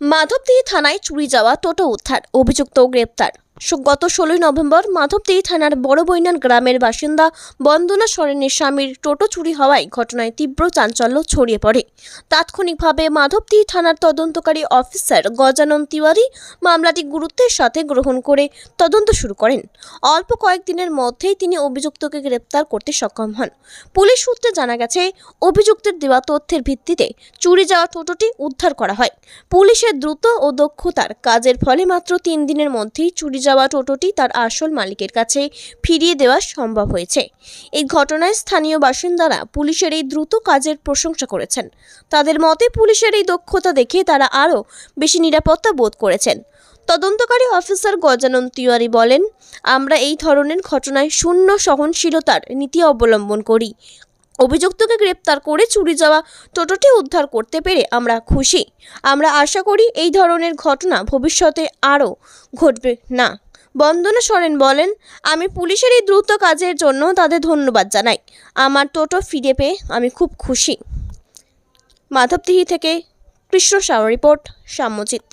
মাধবদী থানায় চুরি যাওয়া টোটো উদ্ধার অভিযুক্ত গ্রেপ্তার। গত ষোলোই নভেম্বর মাধবদী থানার বড় বৈনান গ্রামের বাসিন্দা বন্দনা সরেনের স্বামীর টোটো চুরি হওয়ায় ঘটনায় তীব্র চাঞ্চল্য ছড়িয়ে পড়ে। তাৎক্ষণিকভাবে মাধবদী থানার তদন্তকারী অফিসার গজানন তিওয়ারি মামলাটি গুরুত্বের সাথে গ্রহণ করে তদন্ত শুরু করেন। অল্প কয়েকদিনের মধ্যেই তিনি অভিযুক্তকে গ্রেপ্তার করতে সক্ষম হন। পুলিশ সূত্রে জানা গেছে, অভিযুক্তের দেওয়া তথ্যের ভিত্তিতে চুরি যাওয়া টোটোটি উদ্ধার করা হয়। পুলিশের দ্রুত ও দক্ষতার কাজের ফলে মাত্র তিন দিনের মধ্যেই চুরি যাওয়া টোটোটি তার আসল মালিকের কাছে ফিরিয়ে দেওয়া সম্ভব হয়েছে। এই ঘটনায় স্থানীয় বাসিন্দারা পুলিশের এই দ্রুত কাজের প্রশংসা করেছেন। তাদের মতে পুলিশের এই দক্ষতা দেখে তারা আরও বেশি নিরাপত্তা বোধ করেছেন। তদন্তকারী অফিসার গজানন তিওয়ারি বলেন, আমরা এই ধরনের ঘটনায় শূন্য সহনশীলতার নীতি অবলম্বন করি। অভিযুক্তকে গ্রেপ্তার করে চুরি যাওয়া টোটোটি উদ্ধার করতে পেরে আমরা খুশি। আমরা আশা করি এই ধরনের ঘটনা ভবিষ্যতে আরও ঘটবে না। বন্দনা সরেন বলেন, আমি পুলিশের এই দ্রুত কাজের জন্য তাদের ধন্যবাদ জানাই। আমার টোটো ফিরে পেয়ে আমি খুব খুশি। মাধবদিহি থেকে কৃষ্ণ সাউ রিপোর্ট সাম্যজিৎ